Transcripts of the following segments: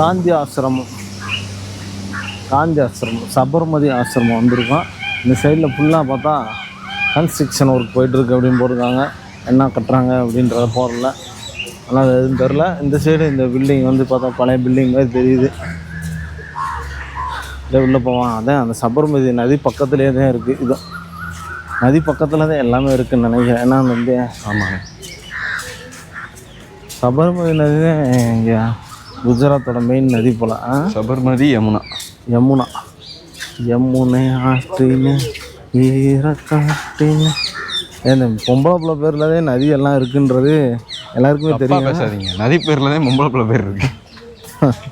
காந்தி ஆசிரமம். காந்தி ஆசிரமம் சபர்மதி ஆசிரமம் வந்திருக்கோம். இந்த சைடில் ஃபுல்லாக பார்த்தா கன்ஸ்ட்ரக்ஷன் ஒர்க் போயிட்டுருக்கு அப்படின்னு போட்டிருக்காங்க. என்ன கட்டுறாங்க அப்படின்றத போடல ஆனால் அது எதுவும் தெரில இந்த சைடு இந்த பில்டிங் வந்து பார்த்தா பழைய பில்டிங் மாதிரி தெரியுது. அப்படியே உள்ளே போவான் அதான் அந்த சபர்மதி நதி பக்கத்துலேயே தான் இருக்குது இது நதி பக்கத்தில் தான் எல்லாமே இருக்குன்னு நினைக்கிறேன். ஏன்னா வந்து ஆமாங்க. சபர்மதி நதி தான் இங்கே குஜராத்தோட மெயின் நதி போல் சபர்மதி யமுனா. யமுனா. யமுனை ஆற்றின ஈரக்காட்டின இந்த பொம்பளை பிள்ளை பேரில் தான் நதி எல்லாம் இருக்குன்றது எல்லாருக்குமே தெரியும். பேசாதீங்க. நதி பேர்ல தான் பொம்பளை பிள்ளை பேர் இருக்கு.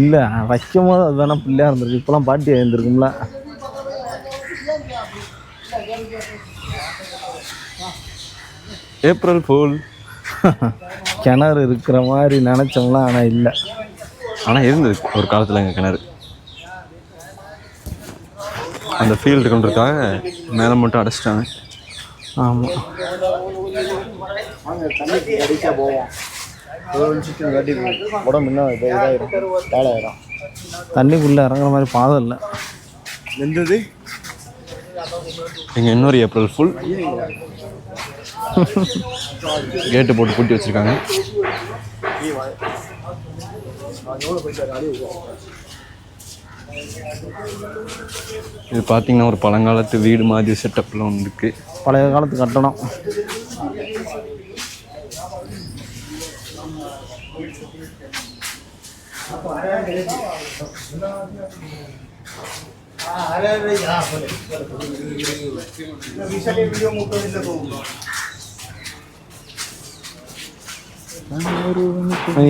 இல்லை வைக்கும் போது அது வேணா பிள்ளையா இருந்திருக்கு. இப்போலாம் பாட்டி இருந்திருக்கும்ல ஏப்ரல் ஃபூல். கிணறு இருக்கிற மாதிரி நினச்சோம்லாம் ஆனால் இல்லை. ஆனா இருந்தது ஒரு காலத்துல எங்க கிணறு. அந்த ஃபீல்டு கொண்டிருக்காக மேலே மட்டும் அடைச்சிட்டாங்க. ஆமாம் உடம்பு இன்னும் இதாயிரும் வேலையாயிரும் தண்ணிக்குள்ளே இறங்குற மாதிரி பாதை இல்லை. எந்தது இங்க இன்னொரு ஏப்ரல் ஃபுல் கேட்டு போட்டு பூட்டி வச்சிருக்காங்க. இது பார்த்தீங்கன்னா ஒரு பழங்காலத்து வீடு மாதிரி செட்டப்ல ஒன்று இருக்கு. பழைய காலத்து கட்டணம். இங்க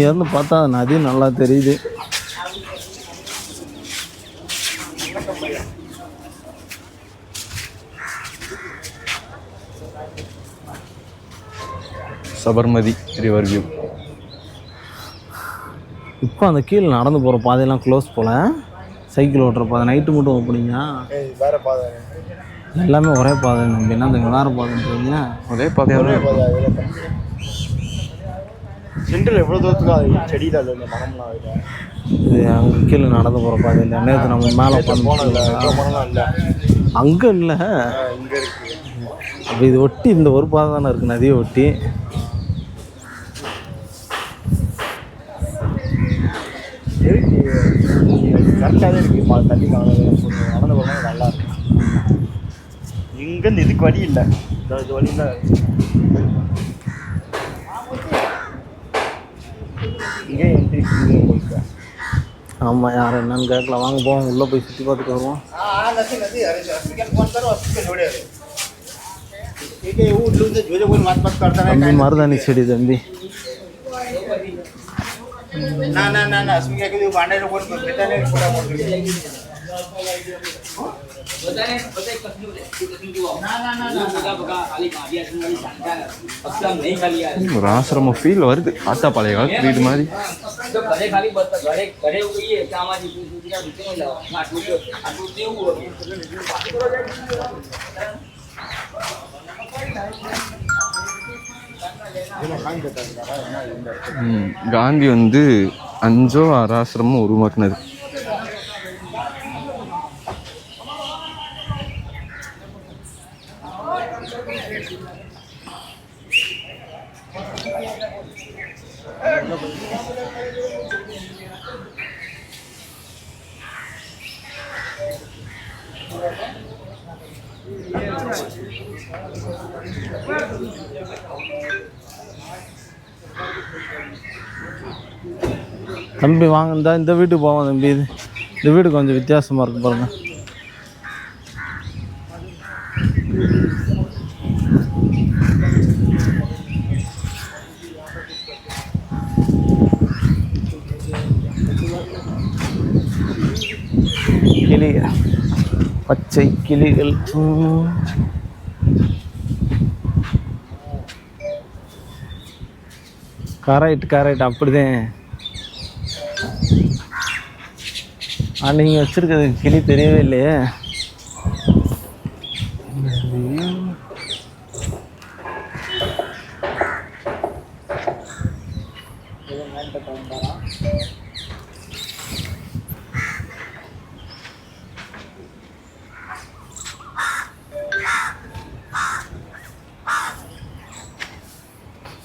இருந்து பார்த்தா நதி நல்லா தெரியுது. Sabarmati river view. இப்போ அந்த கீழே நடந்து போகிற பாதையெல்லாம் க்ளோஸ் போல. சைக்கிள் ஓட்டுற பாதை. நைட்டு மட்டும் ஓப்பனிங்க வேற பாதை. எல்லாமே ஒரே பாதை நம்பி. என்ன அந்த வேறு பாதைன்றீங்க ஒரே பாதையாக சென்டரில் எவ்வளோ தூரத்துக்கு அது செடியில் இல்லை இந்த மரம்லாம் இல்லை இது அங்கே கீழே நடந்து போகிற பாதை இல்லை நேற்று நம்ம மேலே போனதில்ல மரம்லாம் இல்லை. அங்கே இல்லை. இங்கே இருக்கு. அப்போ இது ஒட்டி இந்த ஒரு பாதை தானே இருக்குது நதியை ஒட்டி. கரெக்டாகவே இருக்கு. மழை தண்ணி நடந்து போனால் நல்லா இருக்கு இங்கேருந்து இதுக்கு வழி இல்லை. இது வழி இல்லை இங்கே என்ட்ரி இங்கே போயிருக்கேன் ஆமாம் யார் என்னன்னு கேட்கலாம் வாங்க போவோம் உள்ளே போய் சுற்றி பார்த்துட்டு வருவோம் தம்பி மருதாணி செடி தம்பி ના ના ના ના અસ્મિકા કીધું ભાંડે લોકો બેટાને થોડા મોટું ஒரு ஆசிரம ஃபீல் வருது பார்த்தா பழைய காலத்து வீடு மாதிரி ઘરે ખાલી બસ ઘરે ઘરે એવું કહીએ કે આમાંથી તું સુધી નીચે જાઓ આટલું તો આટલું તેવું ம், காந்தி வந்து அஞ்சோ ஆறு ஆசிரமம் உருவாக்குனது தம்பி வாங்க இந்த இந்த வீட்டுக்கு போவோம் தம்பி. இது இந்த வீடு கொஞ்சம் வித்தியாசமாக இருக்கு பாருங்க கிளி பச்சை கிளிகள் ம். கரெக்ட் கரெக்ட் அப்படிதான் ஆ நீங்கள் வச்சுருக்கிறது கிளி தெரியவே இல்லையே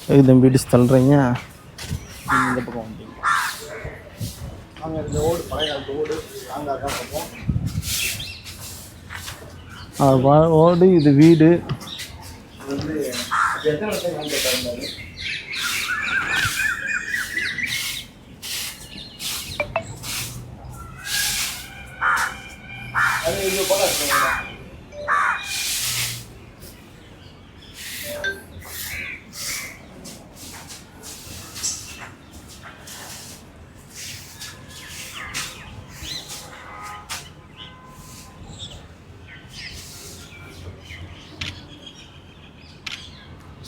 இது தம்பி தள்ளுறீங்க? இந்த பக்கம் வந்து. நாங்கள் இந்த ஓடு பழைய காலத்து ஓடு நாங்கள் வா- ஓடு இது வீடு இது வந்து அது எத்தனை வருஷம் வந்து பிறந்தாரு அது இது போல இருக்குங்க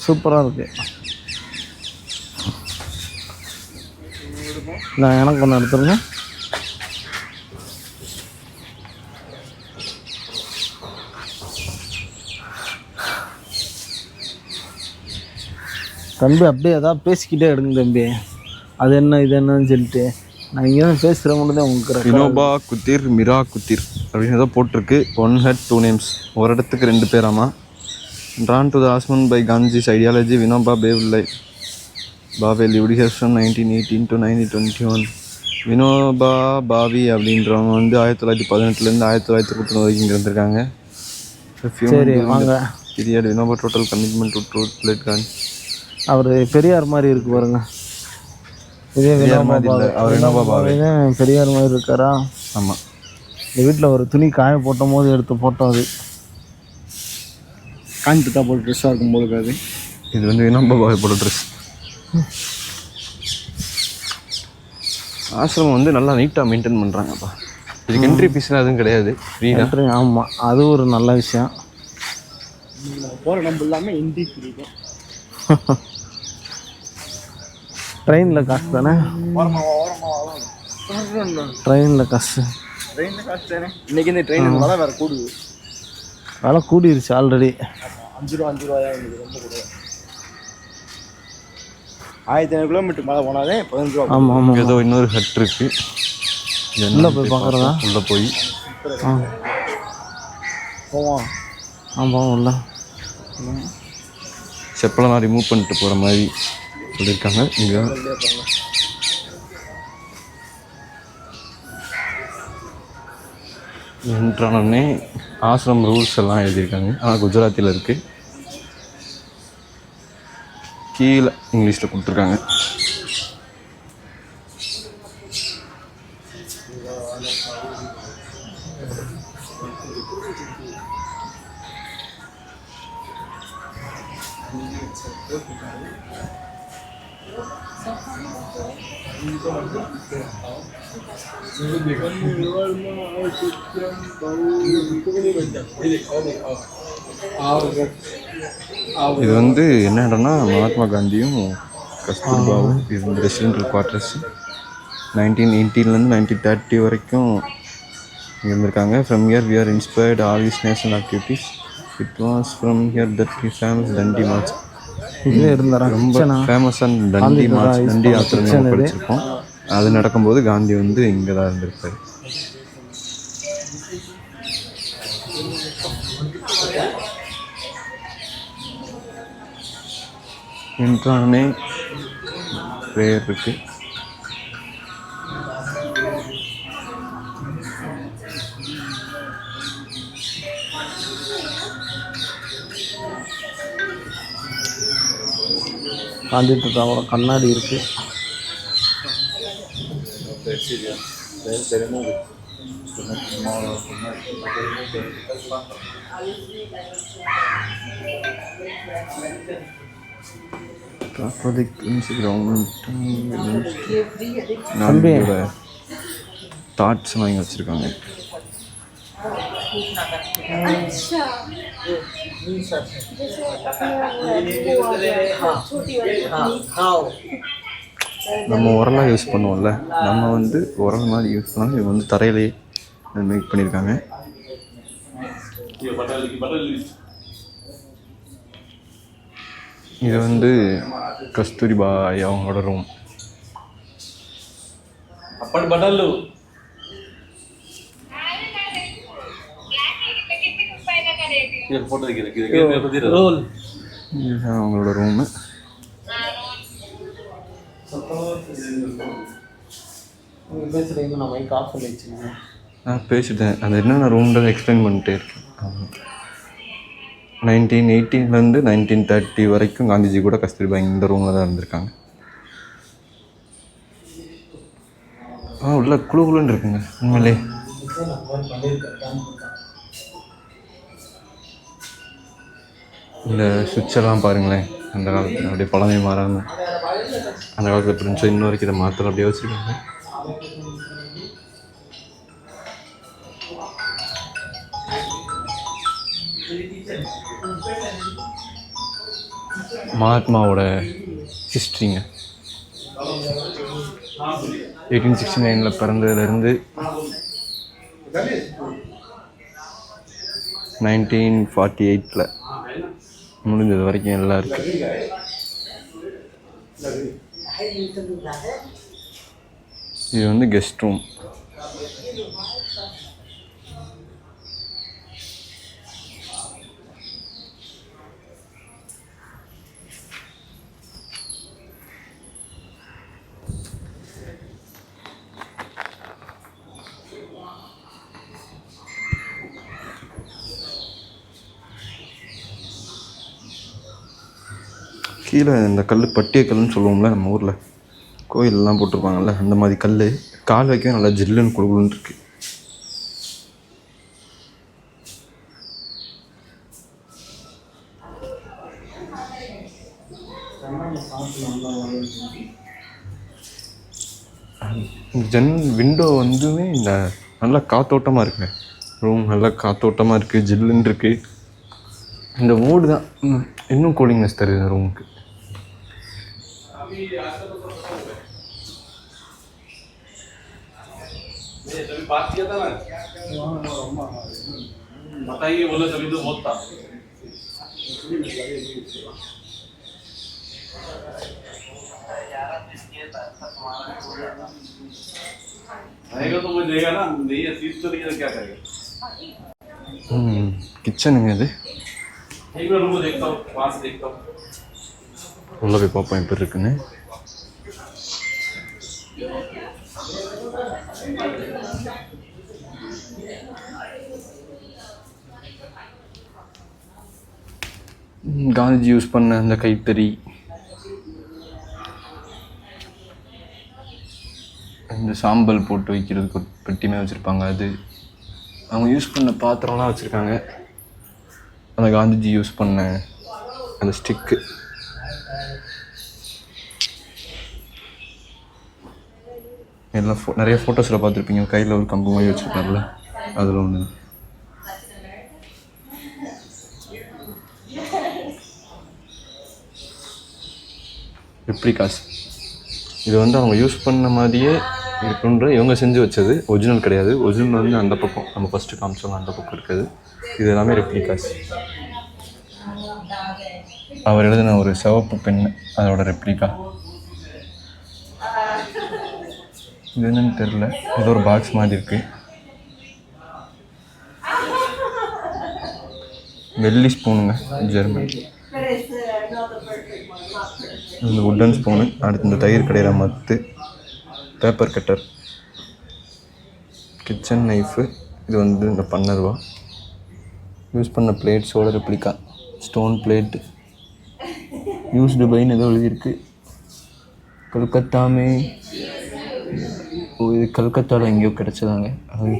சூப்பராக இருக்கு. நான் எனக்கு ஒன்று எடுத்துருங்க. தம்பி அப்படியே ஏதாவது பேசிக்கிட்டே எடுங்க தம்பி. அது என்ன இது என்னன்னு சொல்லிட்டு. நான் இங்கே தான் பேசுகிற மட்டும் தான் உங்களுக்கு வினோபா குத்திர் மிரா குத்திர் அப்படின்னு ஏதோ போட்டிருக்கு. ஒன் ஹெட் டூ நேம்ஸ் ஒரு இடத்துக்கு ரெண்டு பேராமா? Drawn to the ashram by Gandhi's ideology Vinoba பேவ்லை Bhave lived here from nineteen eighteen to nineteen twenty one Vinoba Bhave அப்படின்றவங்க வந்து ஆயிரத்தி தொள்ளாயிரத்தி பதினெட்டுலேருந்து ஆயிரத்தி தொள்ளாயிரத்தி இருபத்தி வரைக்கும் இருந்திருக்காங்க சரி வாங்க. Period Vinoba total commitment to truth plate கான் அவர் பெரியார் மாதிரி இருக்கு பாருங்க. இதே. அவர் வினோபா பாவே. பெரியார் மாதிரி இருக்காரா? ஆமாம் இந்த வீட்டில் ஒரு துணி காய போட்டும் போது எடுத்த போட்டோ அது. காஞ்சி தான் போட்டு ட்ரெஸ்ஸாக இருக்கும் போது அது. இது வந்து வினோபா பாவை போட்ட ட்ரெஸ் ஆசிரமம் வந்து நல்லா நீட்டாக மெயின்டைன் பண்ணுறாங்கப்பா இதுக்கு என்ட்ரி ஃபீஸ்லாம் எதுவும் கிடையாது. ஃப்ரீ தான். ஆமாம் அது ஒரு நல்ல விஷயம். போகிற நம்ம இல்லாமல் ஹிந்தி பிடிக்கும் ட்ரெயினில் காசு தானே? ட்ரெயினில் காசு. ட்ரெயினில் காசு தானே. இன்னைக்கு இந்த ட்ரெயின் வேறு கூடுது. விலை கூடிருச்சு ஆல்ரெடி அஞ்சு ரூபா அஞ்சு ரூபாயா எனக்கு ரொம்ப கூட. ஆயிரத்தி ஐநூறு கிலோமீட்டர் மேலே போனாலே பதினஞ்சு ரூபா. ஆமாம் ஆமாம் ஏதோ இன்னொரு ஹட் இருக்கு. உள்ள போய் பார்க்கறதா? உள்ள போய். ஆ. போவோம். ஆமாம் உள்ள. செப்பலெல்லாம் ரிமூவ் பண்ணிட்டு போகிற மாதிரி சொல்லியிருக்காங்க. இங்கே என்றானே ஆசிரம் ரூல்ஸ் எல்லாம் எழுதியிருக்காங்க. ஆனால் குஜராத்தில் இருக்குது கீழே இங்கிலீஷில் கொடுத்துருக்காங்க. இது வந்து என்ன இடம்னா மகாத்மா காந்தியும் கஸ்தூர்பாவும் இருந்த ரெசிடென்டல் குவார்ட்டர்ஸ் நைன்டீன் எயிட்டீன்லேருந்து நைன்டீன் தேர்ட்டி வரைக்கும் இங்க இருந்திருக்காங்க from here we are inspired all his national activities it was from here that famous Dandi march இதுலேயே இருந்தாரா ரொம்ப ஃபேமஸான தண்டி மார்ச் தண்டி யாத்திரை நம்ம படிச்சிருப்போம். அது நடக்கும்போது காந்தி வந்து இங்கே தான் இருந்திருப்பாரு. என்றானே ப்ரேயர் இருக்குது காந்தி தாத்தாவோட கண்ணாடி இருக்குது காத்தோலிக் தம்பி. தாட்ஸ் வாங்கி வச்சுருக்காங்க. நம்ம உரலாம் யூஸ் பண்ணுவோம்ல. நம்ம வந்து உரல் மாதிரி யூஸ் பண்ணாலும் இது வந்து தரையிலேயே மேக் பண்ணியிருக்காங்க. இது வந்து கஸ்தூரிபாய் அவங்களோட ரூம் అప్పటి బట్టలు அவங்களோட ரூமு பேசுகிறீங்க நான் மைக் ஆஃப் பண்ணி வச்சுருக்கேன் நான் பேசிட்டேன். அது என்னென்ன ரூம்ன்றது எக்ஸ்பிளைன் பண்ணிட்டே இருக்கேன். நைன்டீன் எயிட்டீன்லேருந்து நைன்டீன் தேர்ட்டி வரைக்கும் காந்திஜி கூட கஸ்தூரிபாய் இந்த ரூமில் தான் இருந்திருக்காங்க. ஆ உள்ள குழு குழுன்னு இருக்குங்க உண்மையிலே. இந்த சுவிட்செல்லாம் பாருங்களேன் அந்த காலத்தில் அப்படியே பழமை மாறாமல் அந்த காலத்தில் பிரிஞ்சோ இன்ன வரைக்கும் இதை மாற்றலாம் அப்படியே வச்சுருக்காங்க. மகாத்மாவோட ஹிஸ்ட்ரிங்க எயிட்டீன் சிக்ஸ்டி நைனில் பிறந்ததுலேருந்து நைன்டீன் ஃபார்ட்டி எயிட்டில் முடிஞ்சது வரைக்கும் எல்லாம் இருக்குது இது வந்து கெஸ்ட் ரூம் கீழே இந்த கல் பட்டிய கல்லுன்னு சொல்லுவோம்ல நம்ம ஊரில். கோயிலெலாம் போட்டிருப்பாங்கல்ல அந்த மாதிரி கல் கால் வைக்கவே நல்லா ஜில்லுன்னு குழுகுலுன்னு இருக்கு. ஜன் விண்டோ வந்துமே இந்த நல்லா காத்தோட்டமாக இருக்குங்க ரூம் நல்லா காத்தோட்டமாக இருக்குது ஜில்லுன்னு இருக்குது இந்த ஓடு தான் இன்னும் கூலிங்னஸ் தருது இந்த ரூமுக்கு बताइए बोले तभी तो बहुत था रहेगा तो मुझे देगा ना नहीं है सीट तो नहीं है तो क्या करेगा ம் கிச்சனுங்க இது एक बार रूम देखता हूँ वहाँ से देखता हूँ உள்ளே போய் பார்ப்போம் எப்படி இருக்குன்னு ம், காந்திஜி யூஸ் பண்ண அந்த கைத்தறி. இந்த சாம்பல் போட்டு வைக்கிறதுக்கு ஒரு பெட்டிமே வச்சுருப்பாங்க அது. அவங்க யூஸ் பண்ண பாத்திரம்லாம் வச்சுருக்காங்க. அந்த காந்திஜி யூஸ் பண்ண அந்த ஸ்டிக்கு. எல்லாம் ஃபோ நிறைய ஃபோட்டோஸில் பார்த்துருப்பீங்க. கையில் ஒரு கம்பு மாதிரி வச்சுருக்காருல அதில் ஒன்று ரெப்ளிகாஸ் இது வந்து அவங்க யூஸ் பண்ண மாதிரியே இருக்குன்ற இவங்க செஞ்சு வச்சது. ஒரிஜினல் கிடையாது. ஒரிஜினல் வந்து அந்த பக்கம். நம்ம ஃபஸ்ட்டு காமிச்சோம் அந்த பக்கம் இருக்குது இது எல்லாமே ரெப்ளிகாஸ் அவர் எழுதின ஒரு சிவப்பு பெண் அதோட ரெப்ளிகா இது என்னன்னு தெரில ஏதோ ஒரு பாக்ஸ் மாதிரி இருக்குது வெள்ளி ஸ்பூனுங்க ஜெர்மன். இந்த உட்டன் ஸ்பூனு அடுத்து இந்த தயிர் கடையில் மத்து பேப்பர் கட்டர் கிச்சன் நைஃபு இது வந்து இந்த பன்னருவா யூஸ் பண்ண பிளேட்ஸோட ரெப்ளிகா ஸ்டோன் பிளேட்டு யூஸ்டு பைன்னு ஏதோ எழுதியிருக்கு. கொல்கத்தாமே. இது கல்கத்தாவில் எங்கேயோ கிடச்சதாங்க. அது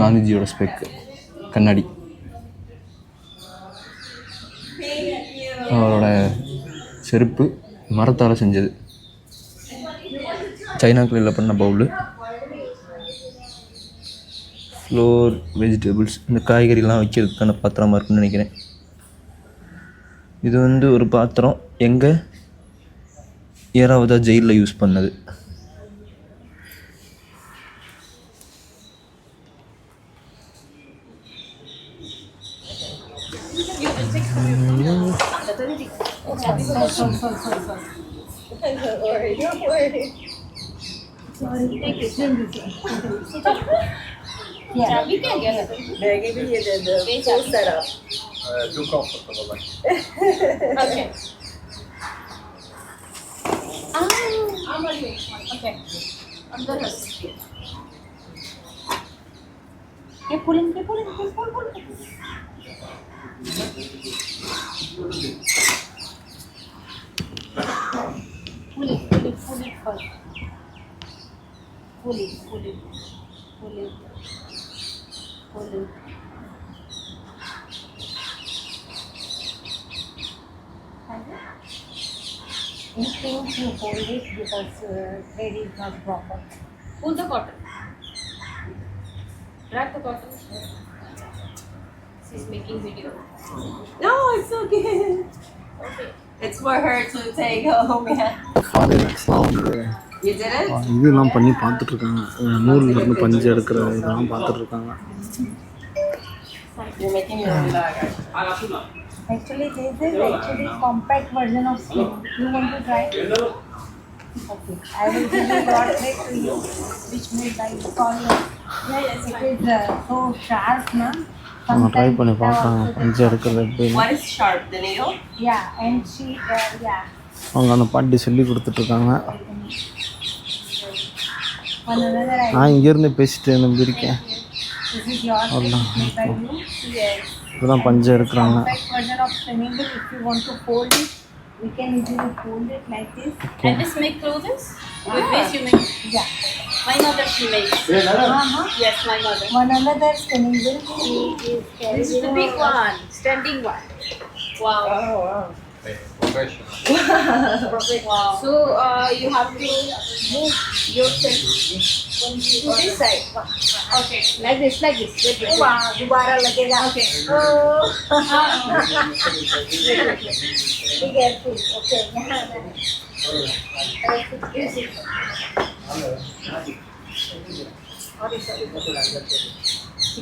காந்திஜியோட ஸ்பெக்கு கண்ணாடி. அவரோட செருப்பு மரத்தால் செஞ்சது. சைனாக்குள்ள பண்ண பவுலு ஃப்ளோர் வெஜிடபிள்ஸ் இந்த காய்கறிலாம் வைக்கிறதுக்கான பாத்திரமாக இருக்குன்னு நினைக்கிறேன். இது வந்து ஒரு பாத்திரம். எங்கே? ஏறாவதா ஜெயிலில் யூஸ் பண்ணது Yeah, we can get it. They're giving you the, the full setup. too comfortable Okay. কে পুলিং কে পুলিং কে পুল পুল পুলি পুলি পুলি পুলি পুলি because uh, thread is not proper. Pull the cotton. Drag the cotton. She's making video. No, it's okay. Okay. It's for her to take home. Yeah. ஃபாரினர்ஸ்லாம் வந்து You did it? இதெல்லாம் பண்ணி பார்த்துட்ருக்காங்க நூல்ல இருந்து பஞ்சு எடுக்கிற இதெல்லாம் பார்த்துட்ருக்காங்க You're making me relax. Actually, this is actually compact version of skin. You want to try? Okay. I will give a broad plate to you, which made by Collier. Yeah, yes, it is uh, so sharp, na. அவங்க try பண்ணி also- பஞ்சு எடுக்கிறது எப்படின்னு What is sharp? The needle? Yeah, and she, uh, yeah. அவங்க அந்த பாட்டி சொல்லி கொடுத்துட்ருக்காங்க I நான் இங்கேருந்து பேசிட்டு நம்பி இருக்கேன் you. இப்பதான் பஞ்சு எடுக்கிறாங்க Compact version of triangle. If you want to fold it, we can easily fold it like this. And this make clothes? With this you make? Yeah. My mother she makes. Uh-huh. Yes, my mother. One another spinning wheel. She is carrying. This is the big one, standing one. Wow. Oh, wow. Wow. So uh, you have to move yourself to this side. Okay. Like this, like this. Wait, wait, wait. Wow, दोबारा लगेगा. Okay. Oh. Be careful. Okay. यहाँ आना.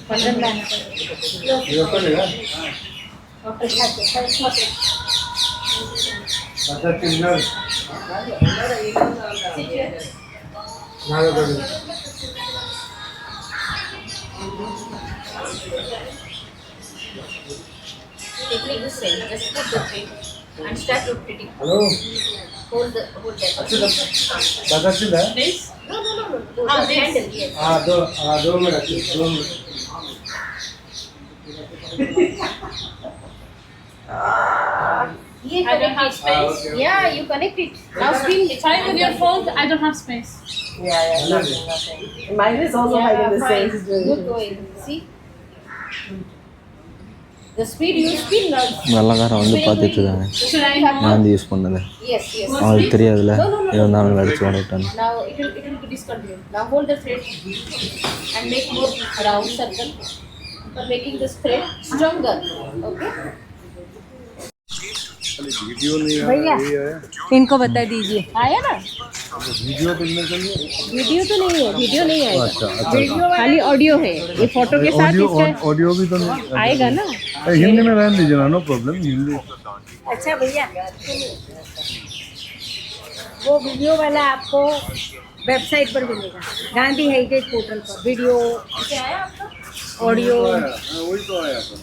पंद्रह लाना पड़ेगा. Okay, okay, Nagapalli Quickly you just put the Hold the hold that. No, no, no, no. Ah, the this. handle, ये I don't have connect space. Yeah, you connect it. Now spin it. Try with your phone. I don't have space. Yeah, yeah, nothing, nothing. Mine is also Yeah, like in the fine. same Good situation. going. See? The speed you spin now. வெள்ளக்காரன் வந்து பார்த்துட்டு இருக்காங்க Should I have நான் வந்து use பண்ணது Yes, yes. அவங்களுக்கு தெரியாதுல்ல இருந்தாலும் அடிச்சு உடட்டான்னு Now it will, it will be discontinued. Now hold the thread and make more round circle for making this thread stronger. Okay? video नहीं भैया इनको बता दीजिए। आया ना? वीडियो तो वीडियो तो नहीं है वीडियो नहीं आएगा। अच्छा, अच्छा, अच्छा। खाली ऑडियो है। ये फ़ोटो के साथ ऑडियो भी तो नहीं। अच्छा, आएगा अच्छा। ना? हिंदी में रहने दीजिए ना नो प्रॉब्लम हिंदी। अच्छा भैया वो वीडियो वाला आपको वेबसाइट पर मिलेगा। गांधी हेरिटेज पोर्टल पर। Video audio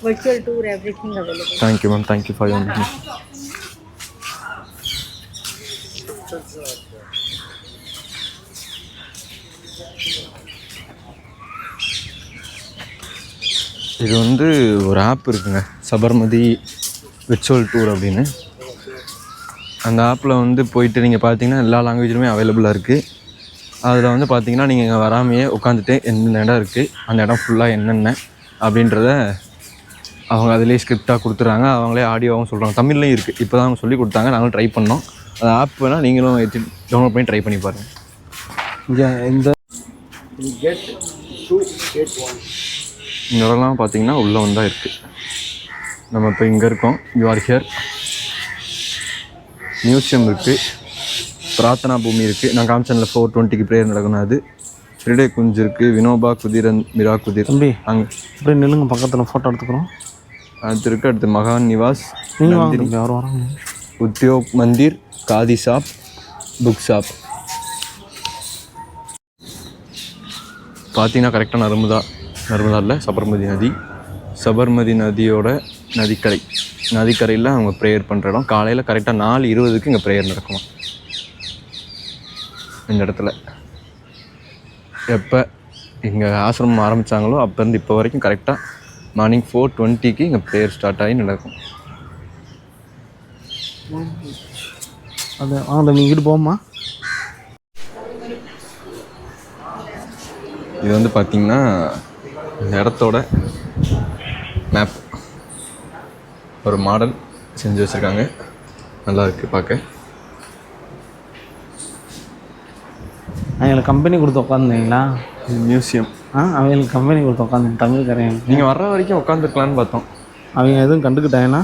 virtual tour everything available thank you ma'am thank you for your இது வந்து ஒரு ஆப் இருக்குங்க. சபர்மதி விர்ச்சுவல் டூர் அப்படின்னு. அந்த ஆப்பில் வந்து போயிட்டு நீங்கள் பார்த்தீங்கன்னா எல்லா லாங்குவேஜுமே அவைலபிளாக இருக்குது அதில் வந்து பார்த்தீங்கன்னா நீங்கள் இங்கே வராமையே உட்காந்துட்டு எந்தெந்த இடம் இருக்குது அந்த இடம் ஃபுல்லாக என்னென்ன அப்படின்றத அவங்க அதிலே ஸ்கிரிப்டாக கொடுத்துறாங்க அவங்களே ஆடியோவும் சொல்கிறாங்க தமிழ்லையும் இருக்குது இப்போ தான் அவங்க சொல்லி கொடுத்தாங்க. நாங்களும் ட்ரை பண்ணோம். அந்த ஆப் வேணால் நீங்களும் ஏற்றி டவுன்லோட் பண்ணி ட்ரை பண்ணி பாருங்கள் இங்கே இந்த இடம்லாம் பார்த்தீங்கன்னா உள்ளே வந்தால் இருக்குது நம்ம இப்போ இங்கே இருக்கோம். யூ ஆர் ஹியர் மியூசியம் இருக்குது பிரார்த்தனா பூமி இருக்குது நான் காமிச்சனில் ஃபோர் டுவெண்ட்டிக்கு ப்ரேயர் நடக்கணும் அது. ஃப்ரிடே குஞ்சு இருக்குது வினோபா குதிரன் மிரா குதிர் தம்பி அங்கே. அப்படியே நில்லுங்க பக்கத்தில் ஃபோட்டோ எடுத்துக்கிறோம். அடுத்து இருக்குது அடுத்து மகான் நிவாஸ் நீங்கள் Udyog Mandir Khadi shop book shop. பார்த்தீங்கன்னா கரெக்டாக நர்மதா நர்மதா இல்லை சபர்மதி நதி. சபர்மதி நதியோட நதிக்கரை. நதிக்கரையில் அவங்க ப்ரேயர் பண்ணுற இடம். காலையில் கரெக்டாக நாலு இருபதுக்கு இங்கே ப்ரேயர் நடக்கும்? இந்த இடத்துல. எப்போ இங்கே ஆசிரமம் ஆரம்பித்தாங்களோ அப்போருந்து இப்போ வரைக்கும் கரெக்டாக மார்னிங் ஃபோர் டுவெண்ட்டிக்கு இங்கே ப்ரேயர் ஸ்டார்ட் ஆகி நடக்கும். அது வாங்க இங்கிட்டு போமா இது வந்து பார்த்திங்கன்னா இந்த இடத்தோட மேப் ஒரு மாடல் செஞ்சு வச்சுருக்காங்க. நல்லா இருக்குது பார்க்க அவங்களுக்கு கம்பெனி கொடுத்து உட்காந்துங்களா மியூசியம் ஆ அவங்களுக்கு கம்பெனி கொடுத்து உட்காந்து தமிழ்காரன். நீங்கள் வர்ற வரைக்கும் உட்காந்துருக்கலான்னு பார்த்தோம். அவங்க எதுவும் கண்டுக்கிட்டாங்கன்னா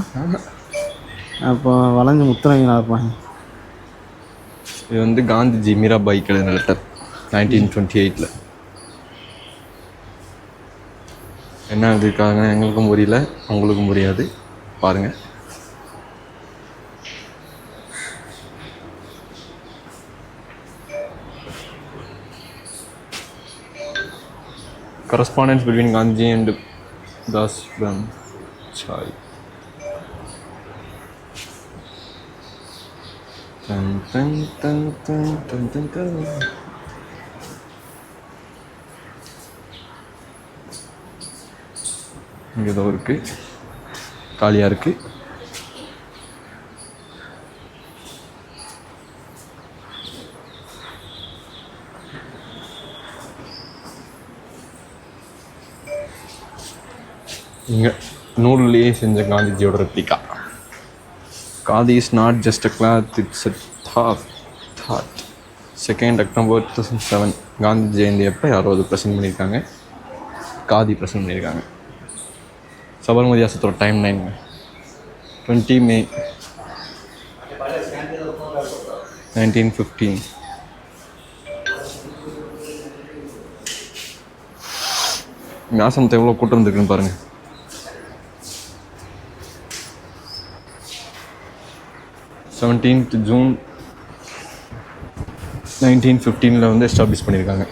அப்போ வளைஞ்சு முத்துறவங்களா இருப்பாங்க. இது வந்து காந்திஜி மீராபாய் எழுதின லெட்டர் நைன்டீன் டுவெண்ட்டி எயிட்டில் என்ன எழுதியிருக்காங்க எங்களுக்கும் புரியல. அவங்களுக்கும் புரியாது. பாருங்கள் correspondence between Gandhi and Das Chai. Dun, dun, dun, dun, dun, dun, dun. இங்கே ஏதோ இருக்கு காலியாக இருக்கு இங்கே நூல்லையே செஞ்ச காந்திஜியோட replica khadi is not just a cloth it's a thought thought second October two thousand seven Gandhi Jayanti அப்போ யாரோ அது ப்ரெசென்ட் பண்ணியிருக்காங்க. காதி ப்ரெசென்ட் பண்ணியிருக்காங்க. Sabarmati ஆசத்தோட timeline twenty May nineteen fifteen ஆசிரமத்தை எவ்வளோ கூட்டம் இருந்திருக்குன்னு பாருங்கள் செவன்டீன்த் ஜூன் நைன்டீன் ஃபிஃப்டீனில் வந்து எஸ்டாப்ளிஷ் பண்ணியிருக்காங்க.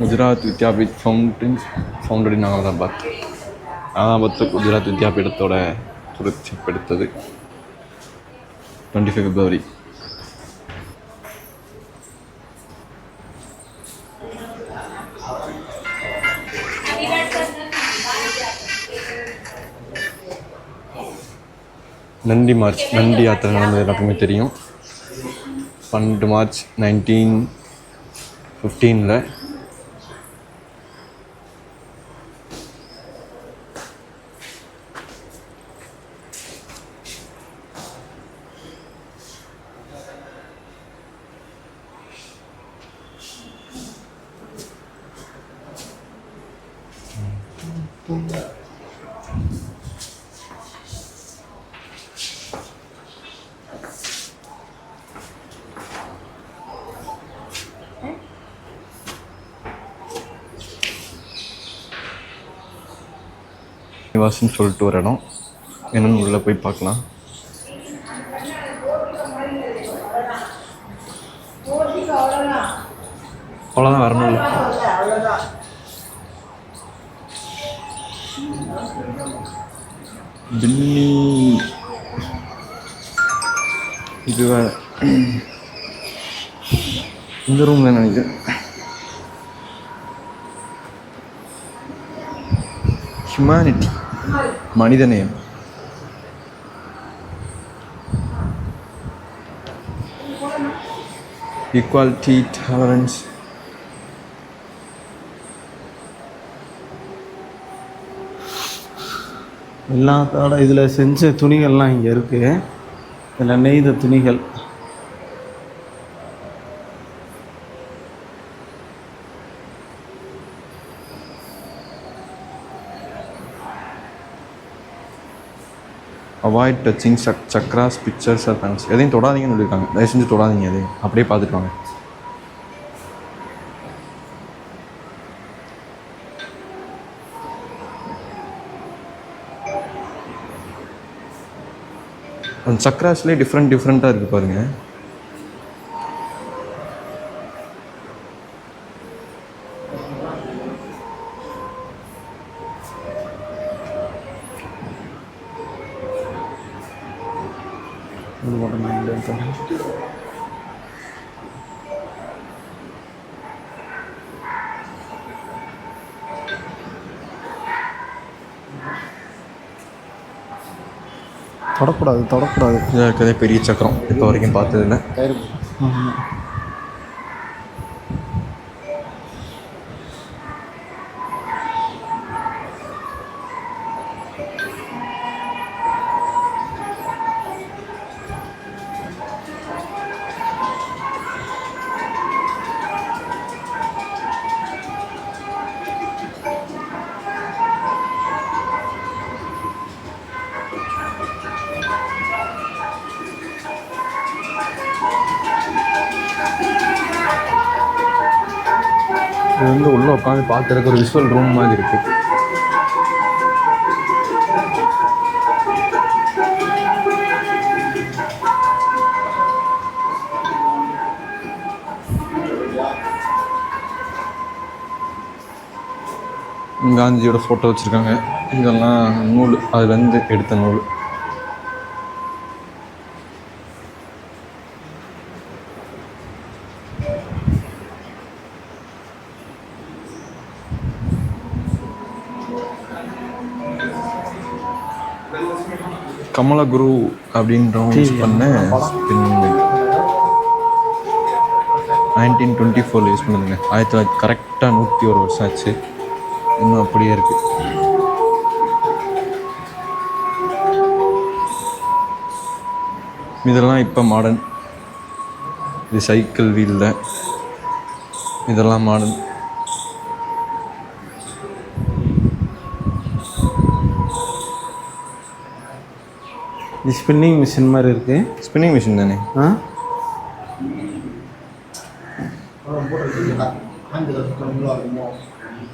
குஜராத் வித்யாபீத் ஃபவுண்டின் ஃபவுண்டட் இன் அகமதாபாத். அகமதாபாத் குஜராத் வித்யாபீடத்தோட துரட்சிப்படுத்தது twenty five February Dandi march Dandi யாத்திரை நடந்தது எல்லாருக்குமே தெரியும். பன்னெண்டு மார்ச் நைன்டீன் ஃபிஃப்டீனில் நிவாஸ்ன்னு சொல்லிட்டு ஒரு இடம் என்னன்னு உள்ளே போய் பார்க்கலாம். அவ்வளோதான் வரணும் பின்னி இது இந்த ரூம் தான் நினைக்கிறேன் ஹியூமனிட்டி மனிதநேயம். ஈக்குவாலிட்டி டாலரன்ஸ் எல்லாத்தோட இதில் செஞ்ச துணிகள்லாம் இங்கே இருக்குது இதில் நெய்த துணிகள். அவாய்ட் டச்சிங் சக் சக்ராஸ் பிக்சர்ஸ் ஆர் பேனல்ஸ் எதையும் தொடாதீங்கன்னு சொல்லியிருக்காங்க. தயவு செஞ்சு தொடாதீங்க எதையும். அப்படியே பார்த்துட்டு வாங்க. அந்த சக்ராஸ்லேயே டிஃப்ரெண்ட் டிஃப்ரெண்ட்டாக இருக்குது பாருங்கள் இது போட்டோம் இல்லைன்னு தெரியல. தொடக்கூடாது தொடக்கூடாது. இதாக இருக்கிறதே பெரிய சக்கரம் இப்போ வரைக்கும் பார்த்ததில்ல. இது வந்து உள்ளே உட்காந்து பார்க்கறதுக்கு ஒரு விஷுவல் ரூம் மாதிரி இருக்கு. காந்தியோட ஃபோட்டோ வச்சுருக்காங்க. இதெல்லாம் நூல் அதுலேருந்து எடுத்த நூல். கமலகுரு அப்படின்றவங்க யூஸ் பண்ண நைன்டீன் டுவெண்ட்டி ஃபோரில் யூஸ் பண்ணுதுங்க ஆயிரத்தி தொள்ளாயிரத்தி கரெக்டாக நூற்றி ஒரு வருஷம் ஆச்சு. இன்னும் அப்படியே இருக்குது இதெல்லாம் இப்போ மாடர்ன் இது சைக்கிள் வீல் தான். இதெல்லாம் மாடர்ன் ஸ்பின்னிங் மிஷின் மாதிரி இருக்கு. ஸ்பின்னிங் மிஷின் தானே? ஆ?